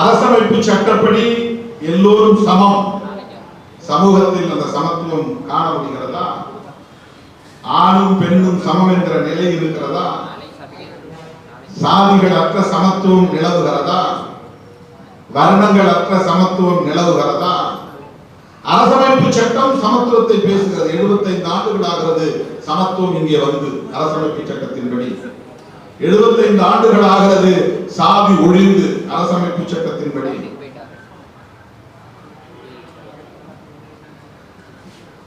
அரசமைப்பு சட்டப்படி எல்லோரும் சமம். சமூகத்தில் அந்த சமத்துவம் காண முடிகிறதா ஆணும் பெண்ணும் சமம் என்கிற நிலை இருக்கிறதா? சாதிகள் அற்ற சமத்துவம் நிலவுகிறதா? வர்ணங்கள் அற்ற சமத்துவம் நிலவுகிறதா? அரசமைப்பு சட்டம் சமத்துவத்தை பேசுகிறது. 75 ஆண்டுகள் ஆகிறது சமத்துவம் இங்கே வந்து அரசமைப்பு சட்டத்தின்படி. 75 ஆண்டுகள் ஆகிறது சாதி ஒழிந்து அரசமைப்பு சட்டத்தின்படி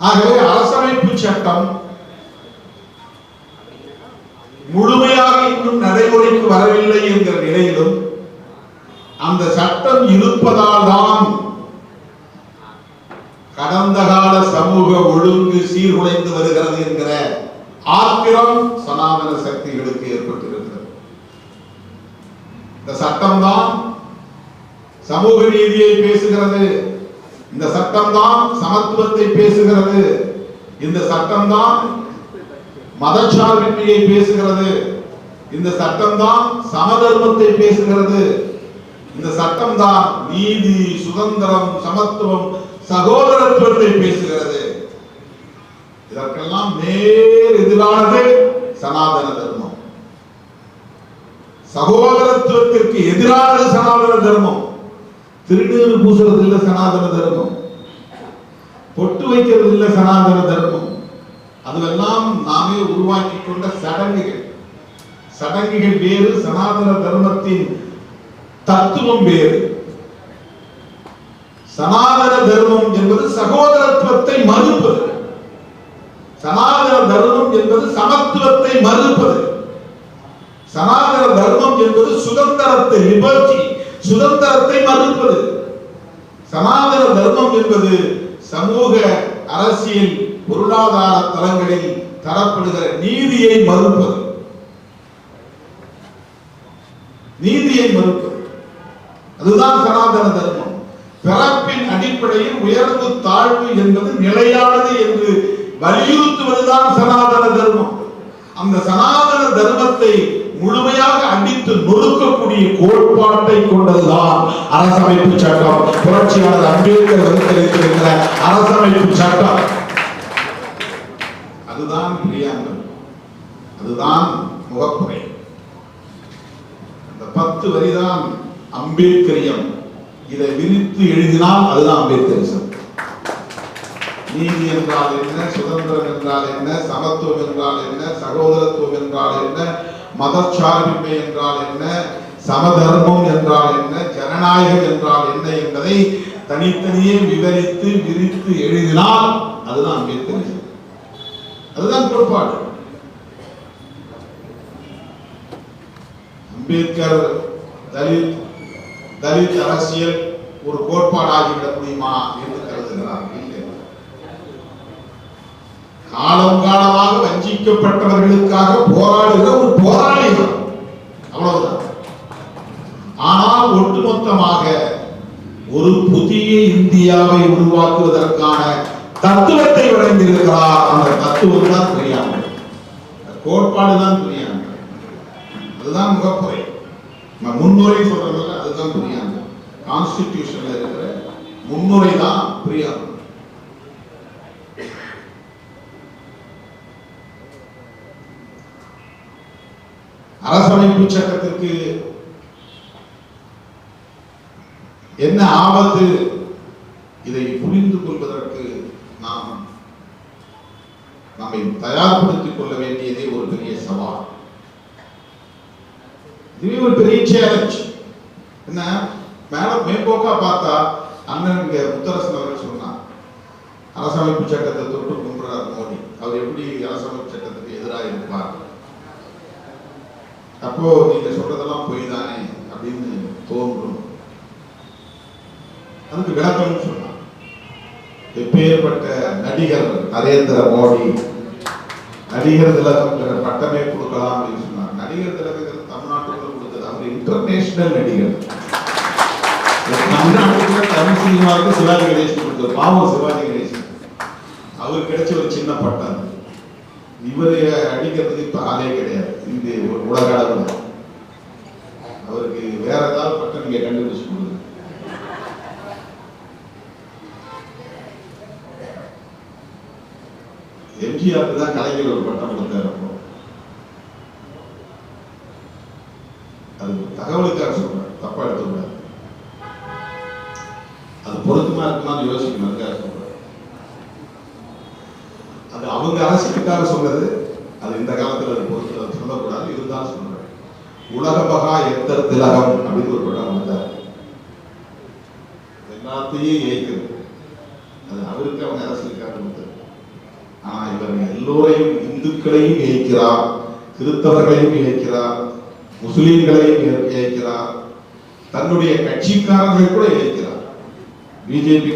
ஆகவே அரசமைப்பு சட்டம் முழுமையாக இன்னும் நடைமுறைக்கு வரவில்லை என்கிற நிலையிலும் அந்த சட்டம் இருப்பதால் தான் கடந்த கால சமூக ஒழுங்கு சீர்குலைந்து வருகிறது என்கிற ஆத்திரம் சனாதன சக்திகளுக்கு ஏற்பட்டிருக்கிறது இந்த சட்டம்தான் சமூக நீதியை பேசுகிறது. இந்த சட்டம் தான் சமத்துவத்தை பேசுகிறது. இந்த சட்டம் தான் மதச்சார்பின்மையை பேசுகிறது. இந்த சட்டம் தான் சமதர்மத்தை பேசுகிறது. இந்த சட்டம் தான் நீதி சுதந்திரம் சமத்துவம் சகோதரத்துவத்தை பேசுகிறது. இதற்கெல்லாம் நேர் எதிரானது சனாதன தர்மம். சகோதரத்துவத்திற்கு எதிரானது சனாதன தர்மம். திருநீறு பூசுறது இல்லை சனாதன தர்மம். பொட்டு வைக்கிறது இல்லை சனாதன தர்மம். அதுவெல்லாம் நாமே உருவாக்கி கொண்ட சடங்குகள். சடங்குகள் வேறு சனாதன தர்மத்தின் தத்துவம் வேறு. சனாதன தர்மம் என்பது சகோதரத்துவத்தை மறுப்பது. சனாதன தர்மம் என்பது சமத்துவத்தை மறுப்பது. சனாதன தர்மம் என்பது சுதந்திரத்தை லிபர்ட்டி சுதந்திரத்தை மறுப்பது. சனாதன தர்மம் என்பது சமூக அரசியல் பொருளாதார தளங்களில் தரப்படுகிற நீதியை மறுப்பது. நீதியை மறுப்பது. அதுதான் சனாதன தர்மம். பிறப்பின் அடிப்படையில் உயர்வு தாழ்வு என்பது நிலையானது என்று வலியுறுத்துவதுதான் சனாதன தர்மம். அந்த சனாதன தர்மத்தை முழுமையாக அடித்து நொறுக்கக்கூடிய கோட்பாட்டை கொண்டதுதான் அரசமைப்பு சட்டம். புரட்சியாளர் அம்பேத்கர் வகுத்தளித்திருக்கிற அரசமைப்பு சட்டம். அதுதான் பிரியாங்கம். அதுதான் முகப்புரை. அந்த பத்து வரிதான் அம்பேத்கரியம். இதை விரித்து எழுதினால் அதுதான் அம்பேத்கரிசம். நீதி என்றால் என்ன சுதந்திரம் என்றால் என்ன சமத்துவம் என்றால் என்ன சகோதரத்துவம் என்றால் என்ன மதச்சார்பின்மை என்றால் என்ன? சமதர்மம் என்றால் என்ன? ஜனநாயகம் என்றால் என்ன என்பதை தனித்தனியே விவரித்து விரித்து எழுதினால் அதுதான் அம்பேத்கர் அதுதான் கோட்பாடு. அம்பேத்கர் தலித் தலித் அரசியல் ஒரு கோட்பாடாகிவிட முடியுமா? என்று கருதுகிறார் இல்லை காலம் காலமாக வஞ்சிக்கப்பட்டவர்களுக்காக போராடுகிற ஒரு போராளிகள். அவ்வளவுதான். ஆனால் ஒட்டுமொத்தமாக ஒரு புதிய இந்தியாவை உருவாக்குவதற்கான தத்துவத்தை வழங்கியிருக்கிறார் அந்த தத்துவம் தான் தெரியாமல் கோட்பாடு தான் புரியாமல் அதுதான் முகப்புரை. நான் முன்னுரை சொல்றதில்ல அதுதான் புரியாது கான்ஸ்டிடியூஷன்ல இருக்கிற முன்னுரை தான் புரியாது அரசமைப்பு சட்டத்திற்கு என்ன ஆபத்து. இதை புரிந்து கொள்வதற்கு நாம் நம்மை தயார்படுத்திக் கொள்ள வேண்டியதே ஒரு பெரிய சவால். இதுவே ஒரு பெரிய சேலஞ்ச் என்ன? மேல மேம்போக்கா பார்த்தா அண்ணன் இங்க முத்தரசன் அவர்கள் சொன்னார். அரசமைப்பு சட்டத்தை தொட்டு கும்பிடுறார் மோடி. அவர் எப்படி அரசமைப்பு சட்டத்துக்கு எதிராக இருப்பார்? அப்போ நீங்க சொல்றதெல்லாம் பொய் தானே அப்படின்னு தோன்றும். அதுக்கு விளக்கம்னு சொன்னான் எப்பேற்பட்ட நடிகர் நரேந்திர மோடி நடிகர் திலகம்ங்கிற பட்டமே கொடுக்கலாம் அப்படின்னு சொன்னார். நடிகர் திலகங்கிறது தமிழ்நாட்டுக்கு கொடுத்தது. அவர் இன்டர்நேஷனல் நடிகர். தமிழ்நாட்டுக்குள்ள தமிழ் சினிமாவுக்கு சிவாஜி கணேசன் கொடுத்தது பாவம் சிவாஜி கணேசன் அவருக்கு கிடைச்ச ஒரு சின்ன பட்டம். இவரைய அடிக்கிறதுக்கு இப்போ ஆளே கிடையாது. இந்த உலக அளவில். அவருக்கு வேற ஏதாவது பட்டம் நீங்கள் கண்டுபிடிச்சு கொடுங்க. வெற்றியாக்கு தான் கலைஞர் ஒரு பட்டம் கொடுத்தாரு அது தகவலுக்காக சொல்றேன் தப்பா எடுத்துக்கூடாது அது பொருத்தமா இருக்குமான்னு யோசிக்கணும் சொல்றேன். அது அவங்க அரசுக்காக சொன்னது அது இந்த காலத்துல அது பொறுத்து சொல்லக்கூடாது இருந்தாலும் சொல்றேன். உலக பகா எத்தர் திலகம் அப்படின்னு ஒரு படம் வந்தார் எல்லாத்தையும் ஏய்க்கிறது அது அவருக்கு அவங்க அரசியலுக்காக கொடுத்தது ஆனா இவர் எல்லோரையும் இந்துக்களையும் இணைக்கிறார் கிறிஸ்தவர்களையும் இணைக்கிறார் முஸ்லீம்களையும் இணைக்கிறார். தன்னுடைய கட்சிக்காரர்களை கூட இணைக்கிறார். பிஜேபி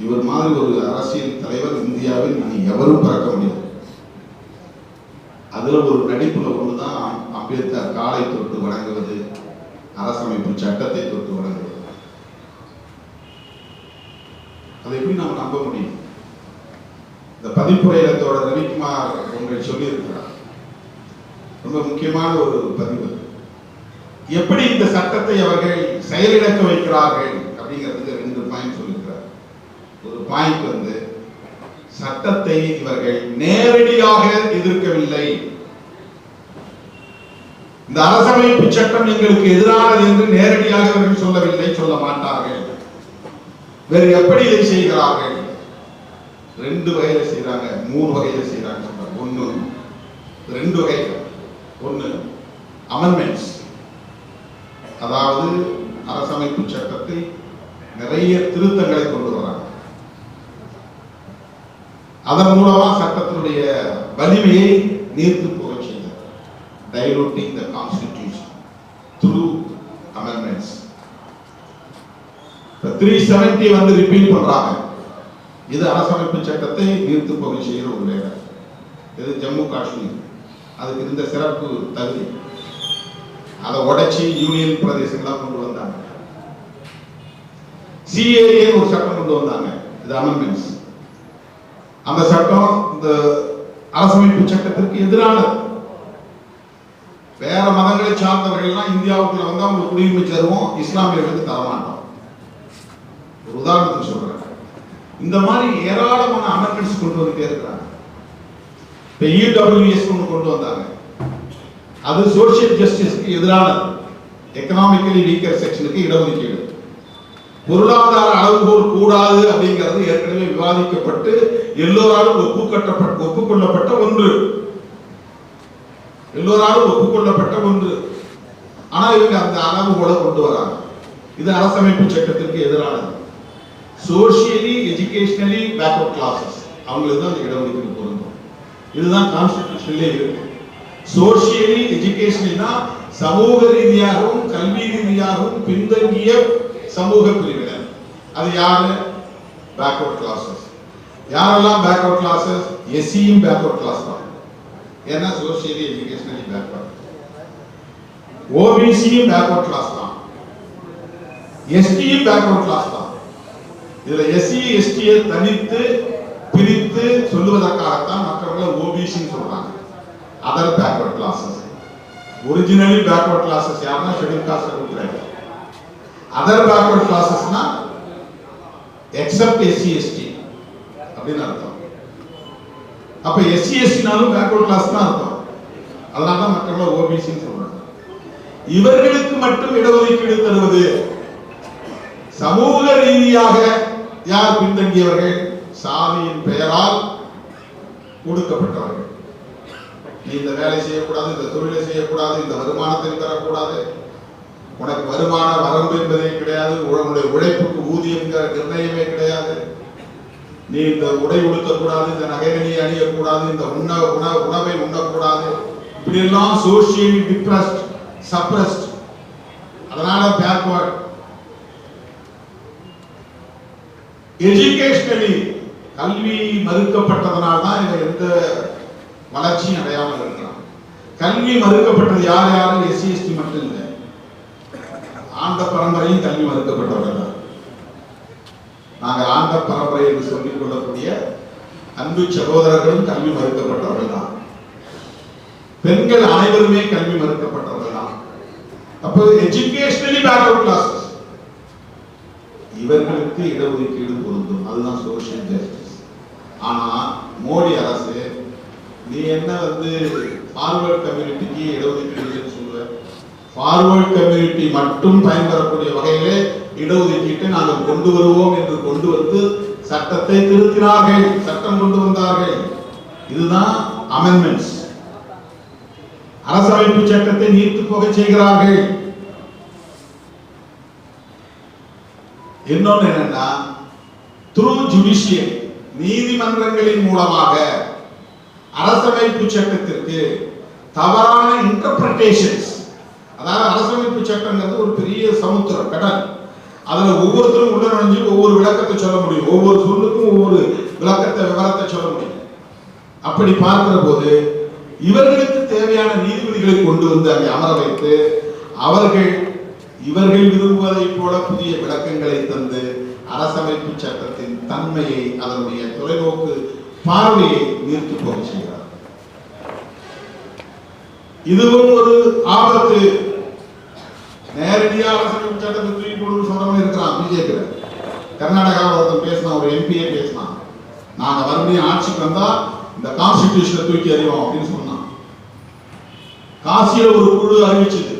இவர் மாதிரி ஒரு அரசியல் தலைவர் இந்தியாவில் இனி எவரும் பிறக்க முடியாது. அதுல ஒரு நடிப்புல ஒண்ணுதான் அம்பேத்கர் காலை தொட்டு வணங்குவது அரசமைப்பு சட்டத்தை தொட்டு வணங்குவது. அதை எப்படி நம்ம நம்ப முடியும்? இந்த பதிப்புரையிலத்தோட ரவிக்குமார் உங்களை சொல்லியிருக்கிறார். ரொம்ப முக்கியமான ஒரு பதிவு. எப்படி இந்த சட்டத்தை அவர்கள் செயலிழக்க வைக்கிறார்கள் அப்படிங்கிறதுக்கு ரெண்டு பாயிண்ட் சொல்லியிருக்கிறார். ஒரு பாயிண்ட் வந்து சட்டத்தை இவர்கள் நேரடியாக எதிர்க்கவில்லை. இந்த அரசமைப்பு சட்டம் எங்களுக்கு எதிரானது என்று நேரடியாக அவர்கள் சொல்லவில்லை சொல்ல மாட்டார்கள். வேறு எப்படி இதை செய்கிறார்கள்? ரெண்டு வகையில செய்யறாங்க மூணு வகையில செய்யறாங்க சொல்றாங்க ஒண்ணு ரெண்டு வகை ஒண்ணு அமெண்ட்மெண்ட்ஸ் அதாவது அரசமைப்பு சட்டத்தை நிறைய திருத்தங்களை கொண்டு வராங்க. அதன் மூலமா சட்டத்தினுடைய வலிமையை நீர்த்து போக செய்தார் diluting the constitution through amendments three seventy வந்து ரிப்பீட் பண்றாங்க. இது அரசமைப்பு சட்டத்தை நீர்த்து போக செய்கிற ஒரு வேலை. இது ஜம்மு காஷ்மீர். அதுக்கு இருந்த சிறப்பு தகுதி. அதை உடைச்சி யூனியன் பிரதேசங்களா கொண்டு வந்தாங்க. சிஏஏ ஒரு சட்டம் கொண்டு வந்தாங்க. இது அமெண்ட்மெண்ட்ஸ் அந்த சட்டம் இந்த அரசமைப்பு சட்டத்திற்கு எதிரானது வேற மதங்களை சார்ந்தவர்கள்லாம் இந்தியாவுக்குள்ள வந்து அவங்க குடியுரிமை தருவோம் இஸ்லாமியர்களுக்கு தரமாட்டோம். ஒரு உதாரணத்துக்கு சொல்றேன். இந்த மாதிரி ஏராளமான அமெண்ட்மெண்ட்ஸ் கொண்டு வந்துட்டே இருக்கிறாங்க. இப்ப இடபிள்யூஎஸ் ஒன்று கொண்டு வந்தாங்க. அது சோசியல் ஜஸ்டிஸ்க்கு எதிரானது எக்கனாமிக்கலி வீக்கர் செக்ஷனுக்கு இடஒதுக்கீடு. பொருளாதார அளவுகோல் கூடாது அப்படிங்கிறது ஏற்கனவே விவாதிக்கப்பட்டு எல்லோராலும் ஒப்புக்கட்டப்பட்ட ஒப்புக்கொள்ளப்பட்ட ஒன்று. எல்லோராலும் ஒப்புக்கொள்ளப்பட்ட ஒன்று. ஆனால் இவங்க அந்த அளவுகோலை கொண்டு வராங்க. இது அரசமைப்பு சட்டத்திற்கு எதிரானது. சோஷியலி எஜுகேஷனலி பேக்வர்ட் கிளாஸஸ் அவங்களுக்கு தான் அந்த இடஒதுக்கீடு பொருந்தும் இதுதான் கான்ஸ்டிடியூஷன்ல இருக்கு. சோஷியலி எஜுகேஷனல்னா சமூக ரீதியாகவும் கல்வி ரீதியாகவும் பின்தங்கிய சமூக பிரிவினர் அது யாரு? பேக்வர்ட் கிளாஸஸ் யாரெல்லாம் பேக்வர்ட் கிளாஸஸ் எஸ்சியும் பேக்வர்ட் கிளாஸ் தான். ஏன்னா சோசியலி எஜுகேஷனலி பேக்வர்ட் ஓபிசியும் பேக்வர்ட் கிளாஸ் தான். எஸ்டியும் பேக்வர்ட் கிளாஸ் தான். இதுல எஸ்சி எஸ்டியை தனித்து பிரித்து சொல்லுவதற்காகத்தான் மற்றவங்களை ஓபிசின்னு சொல்றாங்க. Other backward classes originally backward classes யாருன்னா ஷெடியூல் காஸ்ட் கொடுக்குறாங்க அதர் பேக்வர்ட் கிளாஸஸ்னா எக்ஸப்ட் எஸ்சி எஸ்டி அப்படின்னு அர்த்தம். அப்ப எஸ்சி எஸ்டினாலும் பேக்வர்ட் கிளாஸ் தான் அர்த்தம். அதனால தான் மற்றவங்கள ஓபிசின்னு சொல்றாங்க. இவர்களுக்கு மட்டும் இடஒதுக்கீடு தருவது சமூக ரீதியாக யார் பின்தங்கியவர்கள்? சாமியின் பெயரால் ஒடுக்கப்பட்டவர்கள். நீ இந்த வேலை செய்யக்கூடாது இந்த தொழிலை செய்யக்கூடாது இந்த வருமானத்தை பெறக்கூடாது உனக்கு வருமான வரம்பு என்பதே கிடையாது உன்னுடைய உழைப்புக்கு ஊதியங்கிற நிர்ணயமே கிடையாது. நீ இந்த உடை உடுத்தக்கூடாது இந்த நகைகளை அணியக்கூடாது இந்த உண்ண உண உணவை உண்ணக்கூடாது. இப்படி எல்லாம் சோசியல் டிப்ரஸ்ட் சப்ரஸ்ட் அதனால பேக்வர்ட் எஜுகேஷனலி கல்வி மறுக்கப்பட்டதனால் தான் எந்த வளர்ச்சியும் அடையாமல் இருக்கிறான் கல்வி மறுக்கப்பட்டது யார் யாரும் எஸ்சி எஸ்டி மட்டும் இல்லை. ஆண்ட பரம்பரையும் கல்வி மறுக்கப்பட்டவர்கள் தான். நாங்கள் ஆண்ட பரம்பரை என்று சொல்லிக் கொள்ளக்கூடிய அன்பு சகோதரர்களும் கல்வி மறுக்கப்பட்டவர்கள் தான். பெண்கள் அனைவருமே கல்வி மறுக்கப்பட்டவர்கள் தான். அப்போ எஜுகேஷனலி பேக்வர்ட் கிளாஸ் இவர்களுக்கு இடஒதுக்கீடு பொருந்தும். அதுதான் சோசியல் ஜஸ்டிஸ் ஆனா மோடி அரசு நீ என்ன வந்து ஃபார்வர்ட் கம்யூனிட்டிக்கு இடஒதுக்கீடுன்னு சொல்லுவ ஃபார்வர்ட் கம்யூனிட்டி மட்டும் பயன்பெறக்கூடிய வகையிலே இடஒதுக்கீட்டை நாங்கள் கொண்டு வருவோம் என்று கொண்டு வந்து சட்டத்தை திருத்தினார்கள். சட்டம் கொண்டு வந்தார்கள். இதுதான் அமெண்ட்மெண்ட்ஸ் அரசமைப்பு சட்டத்தை நீர்த்து போக செய்கிறார்கள். இன்னொன்னு என்னன்னா த்ரூ ஜுடிஷியல் நீதிமன்றங்களின் மூலமாக அரசமைப்பு சட்டத்திற்கு தவறான இன்டர்பிரேஷன்ஸ் அதாவது அரசமைப்பு சட்டங்கிறது ஒரு பெரிய சமுத்திரம் கடல் அதுல ஒவ்வொருத்தரும் உள்ள நுழைஞ்சு ஒவ்வொரு விளக்கத்தை சொல்ல முடியும். ஒவ்வொரு சொல்லுக்கும் ஒவ்வொரு விளக்கத்தை விவரத்தை சொல்ல முடியும். அப்படி பார்க்கிற போது இவர்களுக்கு தேவையான நீதிபதிகளை கொண்டு வந்து அங்கே அமர வைத்து அவர்கள் இவர்கள் விரும்புவதைப் போல புதிய விளக்கங்களை தந்து அரசமைப்பு சட்டத்தின் தன்மையை அதனுடைய தொலைநோக்கு பார்வையை நீர்த்து போக செய்கிறார். இதுவும் ஒரு ஆபத்து. நேரடியா அரசமைப்பு சட்டத்தை தூக்கி போடுன்னு சொல்றவங்க இருக்கிறான் பிஜேபி கர்நாடகாவில் ஒருத்தன் பேசினான் ஒரு எம்பியே பேசினான். நாங்க மறுபடியும் ஆட்சிக்கு வந்தா இந்த கான்ஸ்டிடியூஷனை தூக்கி அறிவோம் அப்படின்னு சொன்னான். காசியில ஒரு குழு அறிவிச்சது.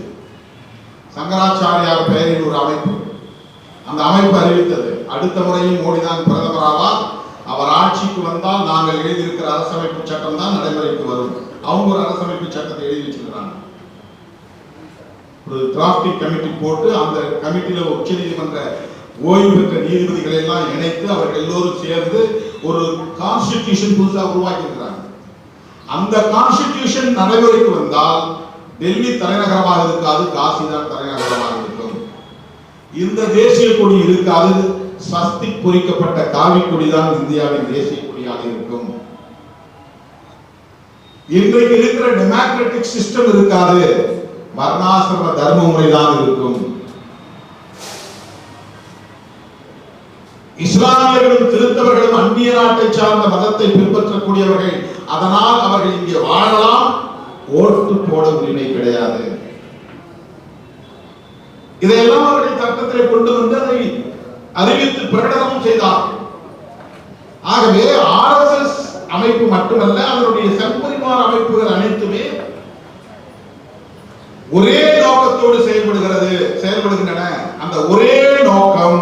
சங்கராச்சாரியார் பெயரில் ஒரு அமைப்பு. அந்த அமைப்பு அறிவித்தது. அடுத்த முறையும் மோடி தான் பிரதமராவார் அவர் ஆட்சிக்கு வந்தால் நாங்கள் எழுதியிருக்கிற அரசமைப்பு சட்டம் தான் நடைமுறைக்கு வரும். அவங்க ஒரு அரசமைப்பு சட்டத்தை எழுதி வச்சிருக்கிறாங்க. ஒரு டிராப்டிங் கமிட்டி போட்டு அந்த கமிட்டியில உச்ச நீதிமன்ற ஓய்வு பெற்ற நீதிபதிகளை எல்லாம் இணைத்து அவர்கள் எல்லோரும் சேர்ந்து ஒரு கான்ஸ்டிடியூஷன் புதுசாக உருவாக்கி இருக்கிறாங்க அந்த கான்ஸ்டிடியூஷன் நடைமுறைக்கு வந்தால் டெல்லி தலைநகரமாக இருக்காது காசி தான் தலைநகரமாக இருக்கும் இந்த தேசிய கொடி இருக்காது சஸ்தி பொறிக்கப்பட்ட காவி கொடிதான் இந்தியாவின் தேசிய கொடியாக இருக்கும். இன்றைக்கு இருக்கிற டெமோக்ராட்டிக் சிஸ்டம் இருக்காது வர்ணாசிரம தர்ம முறைதான் இருக்கும். இஸ்லாமியர்களும் திருத்தவர்களும் அந்நிய நாட்டை சார்ந்த மதத்தை பின்பற்றக்கூடியவர்கள் அதனால் அவர்கள் இங்கே வாழலாம் ஓட்டு போட உரிமை கிடையாது. இதையெல்லாம் அவருடைய சட்டத்திலே கொண்டு வந்து அதை அறிவித்து பிரகடனம் செய்தார். ஆகவே ஆர்எஸ்எஸ் அமைப்பு மட்டுமல்ல அதனுடைய செம்பரிமாற அமைப்புகள் அனைத்துமே ஒரே நோக்கத்தோடு செயல்படுகிறது செயல்படுகின்றன. அந்த ஒரே நோக்கம்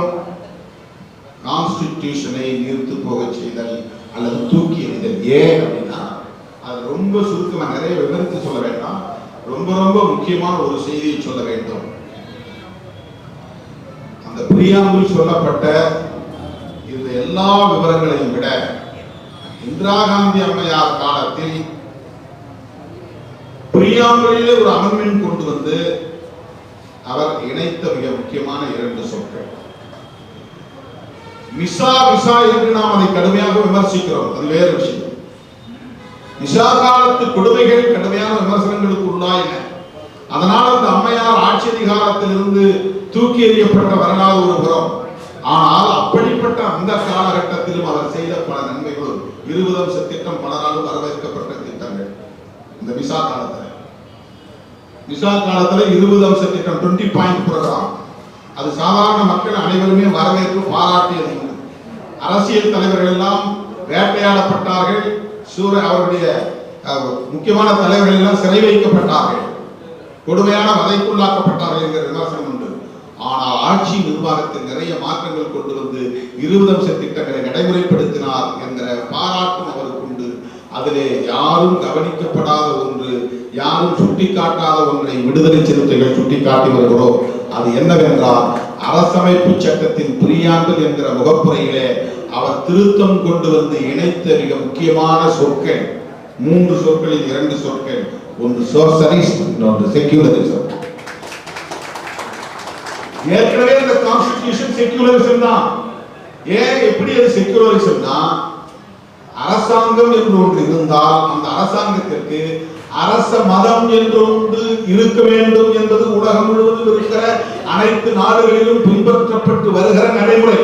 கான்ஸ்டிடியூஷனை நிறுத்து போக செய்தல் அல்லது தூக்கி எறிதல் ஏன்? ரொம்ப சுருக்கமாக நிறைய விவரித்து சொல்ல வேண்டாம். ரொம்ப ரொம்ப முக்கியமான ஒரு செய்தியை சொல்ல வேண்டும். அந்த பிரியாம்பில் சொல்லப்பட்ட இந்த எல்லா விவரங்களையும் விட இந்திரா காந்தி அம்மையார் காலத்தில் பிரியாம்பிலே ஒரு அமர்வின் கொண்டு வந்து அவர் இணைத்த மிக முக்கியமான இரண்டு சொற்கள். மிசா விசா என்று நாம் அதை கடுமையாக விமர்சிக்கிறோம். அது வேறு விஷயம். மிசா காலத்து கொடுமைகள் கடுமையான விமர்சனங்களுக்கு உள்ளாயின. அதனால் அந்த அம்மையார் ஆட்சி அதிகாரத்திலிருந்து தூக்கி எறியப்பட்ட வரலாறு ஒரு புறம். ஆனால் அப்படிப்பட்ட அந்த காலகட்டத்திலும் அவர் செய்த பல நன்மைகளும் இருபது அம்ச திட்டம் பலராலும் வரவேற்கப்பட்ட திட்டங்கள். இந்த விசா காலத்துல. விசா காலத்துல இருபது அம்ச திட்டம் டுவெண்ட்டி பாயிண்ட் ப்ரோக்ராம் அது சாதாரண மக்கள் அனைவருமே வரவேற்பு பாராட்டியது அரசியல் தலைவர்கள் எல்லாம் வேட்டையாடப்பட்டார்கள் சூரன் அவருடைய அஹ், முக்கியமான தலைவர்கள் எல்லாம் சிறை வைக்கப்பட்டார்கள். கொடுமையான வதைக்குள்ளாக்கப்பட்டார்கள் என்கிற விமர்சனம் உண்டு. ஆனால் ஆட்சி நிர்வாகத்தில் நிறைய மாற்றங்கள் கொண்டு வந்து இருபது அம்ச திட்டங்களை நடைமுறைப்படுத்தினார் என்கிற பாராட்டும் அவருக்கு உண்டு. அதிலே யாரும் கவனிக்கப்படாத ஒன்று யாரும் சுட்டிக்காட்டாத ஒன்றை விடுதலை சிறுத்தைகள் சுட்டிக்காட்டி வருகிறோம். அது என்னவென்றால் அரசமைப்பு சட்டத்தின் பிரியாண்டல் என்கிற முகப்புரையிலே அவர் திருத்தம் கொண்டு வந்து இணைத்த மிக முக்கியமான சொற்கள். மூன்று சொற்களில் இரண்டு சொற்கள். ஒன்று சோசலிஸ்ட் இன்னொன்று செக்யூலரிசம். ஏற்கனவே இந்த கான்ஸ்டிடியூஷன் செக்யூலரிசம் தான். ஏன் எப்படி அது செக்யூலரிசம்னா அரசாங்கம் என்று ஒன்று இருந்தால் அந்த அரசாங்கத்திற்கு அரச மதம் என்று ஒன்று இருக்க வேண்டும் என்பது உலகம் முழுவதும் இருக்கிற அனைத்து நாடுகளிலும் பின்பற்றப்பட்டு வருகிற நடைமுறை.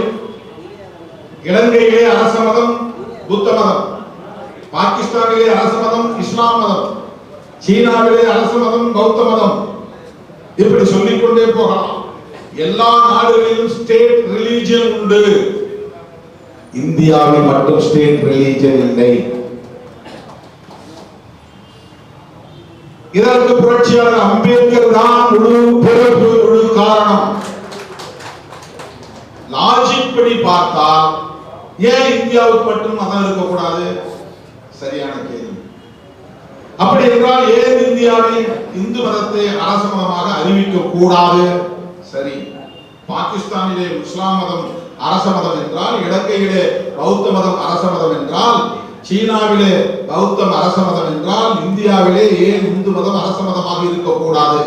இலங்கையிலே அரச மதம் புத்த மதம் பாகிஸ்தானிலே அரச மதம் இஸ்லாம் மதம் சீனாவிலே அரச மதம் பௌத்த மதம். இப்படி சொல்லிக்கொண்டே போகலாம். எல்லா நாடுகளிலும் ஸ்டேட் ரிலீஜியன் உண்டு. இந்தியாவில் மட்டும் ஸ்டேட் ரிலீஜன் இல்லை. இதற்கு புரட்சியாளர் அம்பேத்கர் தான் முழு பொறுப்பு முழு காரணம். லாஜிக் படி பார்த்தால் ஏன் இந்தியாவுக்கு மட்டும் மதம் இருக்கக்கூடாது? சரியான கேள்வி. அப்படி என்றால் ஏன் இந்தியாவில் இந்து மதத்தை அரச மதமாக அறிவிக்க கூடாது? சரி. பாகிஸ்தானிலே இஸ்லாம் மதம் அரச மதம் என்றால் இலங்கையிலே பௌத்த மதம் அரச மதம் என்றால் சீனாவிலே பௌத்தம் அரச மதம் என்றால் இந்தியாவிலே ஏன் இந்து மதம் அரச மதமாக இருக்கக்கூடாது?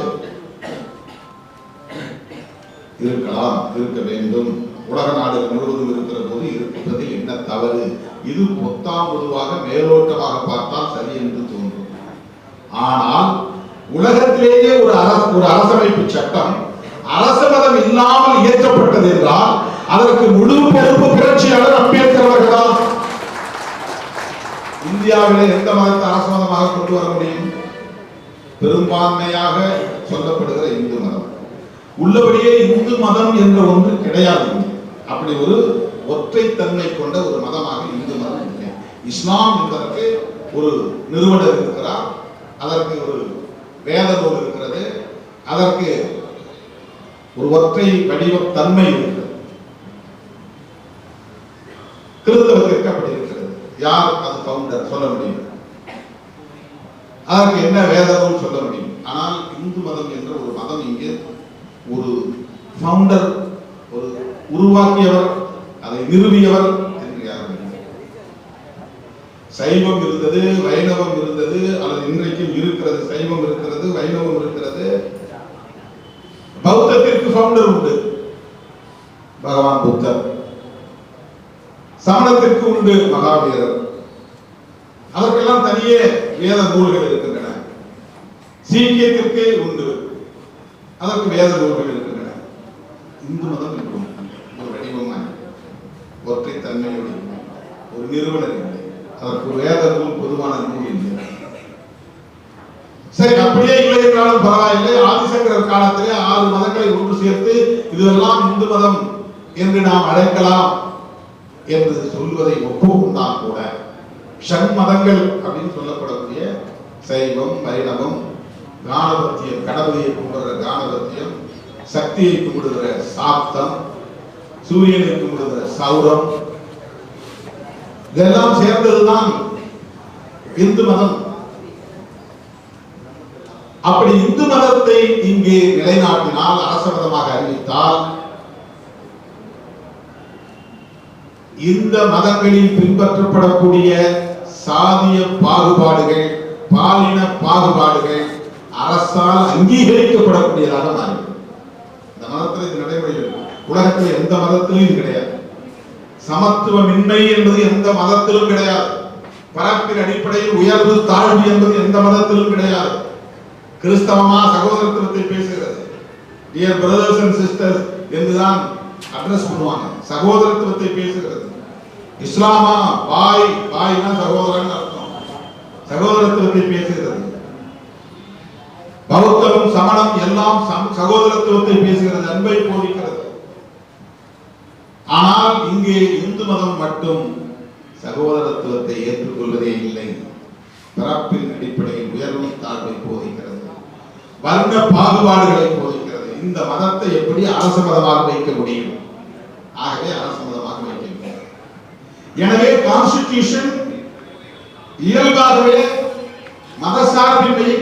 இருக்கலாம் இருக்க வேண்டும். உலக நாடுகள் முழுவதும் இருக்கிற போது இருப்பதில் என்ன தவறு? இது பொத்தாம் பொதுவாக மேலோட்டமாக பார்த்தால் சரி என்று தோன்றும். ஆனால் உலகத்திலேயே ஒரு ஒரு அரசமைப்பு சட்டம் அரச மதம் இல்லாமல் இயற்றப்பட்டது என்றால் அதற்கு முழு பொறுப்பு புரட்சியாளர் அம்பேத்கர் அவர்கள்தான் இந்தியாவிலே எந்த மதத்தை அரச கொண்டு வர முடியும்? பெரும்பான்மையாக சொல்லப்படுகிற இந்து மதம். உள்ளபடியே இந்து மதம் என்ற ஒன்று கிடையாது. அப்படி ஒரு ஒற்றைத்தன்மை கொண்ட ஒரு மதமாக இந்து மதம் இல்லை. இஸ்லாம் என்பதற்கு ஒரு நிறுவனர் இருக்கிறார். அதற்கு ஒரு வேத நூல் இருக்கிறது. அதற்கு ஒரு ஒற்றை வடிவ தன்மை இருக்கிறது கிறிஸ்தவத்திற்கு அப்படி இருக்கிறது யார் அது பவுண்டர் சொல்ல முடியும். அதற்கு என்ன வேதமும் சொல்ல முடியும். ஆனால் இந்து மதம் என்ற ஒரு மதம் இங்கே ஒரு பவுண்டர் ஒரு உருவாக்கியவர் அதை நிறுவியவர் என்று யாரும் சைவம் இருந்தது வைணவம் இருந்தது அல்லது இன்றைக்கும் இருக்கிறது சைவம் இருக்கிறது வைணவம் இருக்கிறது. பௌத்தத்திற்கு பவுண்டர் உண்டு. பகவான் புத்தர். சமணத்திற்கு உண்டு மகாவீரர். அதற்கெல்லாம் தனியே வேத நூல்கள் இருக்கின்றன. சீக்கியத்திற்கே உண்டு. அதற்கு வேத நூல்கள் இருக்கின்றன. இந்து மதம் இருக்கும். ஒரு வடிவமாய். ஒற்றை தன்மையோடு ஒரு நிறுவனம் இல்லை. அதற்கு வேத நூல் பொதுவான நூல் இல்லை. சரி அப்படியே இல்லை என்றாலும் பரவாயில்லை. ஆதிசங்கரர் காலத்திலே ஆறு மதங்களை ஒன்று சேர்த்து இதுவெல்லாம் இந்து மதம் என்று நாம் அழைக்கலாம் என்று சொல்வதை ஒப்புக்கொண்டால் கூட ஷண்மதங்கள் அப்படின்னு சொல்லப்படக்கூடிய சைவம் வைணவம் கானபத்தியம் கடவுளையை கும்பிடுற கானபத்தியம் சக்தியை கும்பிடுகிற சாப்தம் சூரியனை கும்பிடுகிற சௌரம். இதெல்லாம் சேர்ந்ததுதான் இந்து மதம். அப்படி இந்து மதத்தை இங்கே நிலைநாட்டினால் அரச மதமாக அறிவித்தால் இந்த மதங்களில் பின்பற்றப்படக்கூடிய சாதிய பாகுபாடுகள் பாலின பாகுபாடுகள் அரசால் அங்கீகரிக்கப்படக்கூடியதாக மாறிவிடும். இந்த மதத்தில் இது நடைமுறையில் உலகத்தில் எந்த மதத்திலும் கிடையாது. சமத்துவமின்மை என்பது எந்த மதத்திலும் கிடையாது. பரப்பின் அடிப்படையில் உயர்வு தாழ்வு என்பது எந்த மதத்திலும் கிடையாது. கிறிஸ்தவமா சகோதரத்துவத்தை பேசுகிறது. டியர் பிரதர்ஸ் அண்ட் சிஸ்டர்ஸ் என்றுதான் அட்ரஸ் பண்ணுவாங்க. சகோதரத்துவத்தை பேசுகிறது. இஸ்லாமா பாய் பாய்னா சகோதரன் அர்த்தம் சகோதரத்துவத்தை பேசுகிறது பௌத்தம் சமணம் சகோதரத்துவத்தை பேசுகிறது அன்பை போதிக்கிறது. ஆனால் இங்கே இந்து மதம் மட்டும் சகோதரத்துவத்தை ஏற்றுக்கொள்வதே இல்லை. பிறப்பின் அடிப்படையில் உயர்வு தாழ்வை போதிக்கிறது. வர்ண பாகுபாடுகளை போதிக்கிறது. இந்த மதத்தை எப்படி அரச மதமாக வைக்க முடியும்? ஆகவே அரசு மதமாக வைக்க முடியும் எனவே கான்ஸ்டிடியூஷன் இயல்பாகவே மதசார்பின்மையை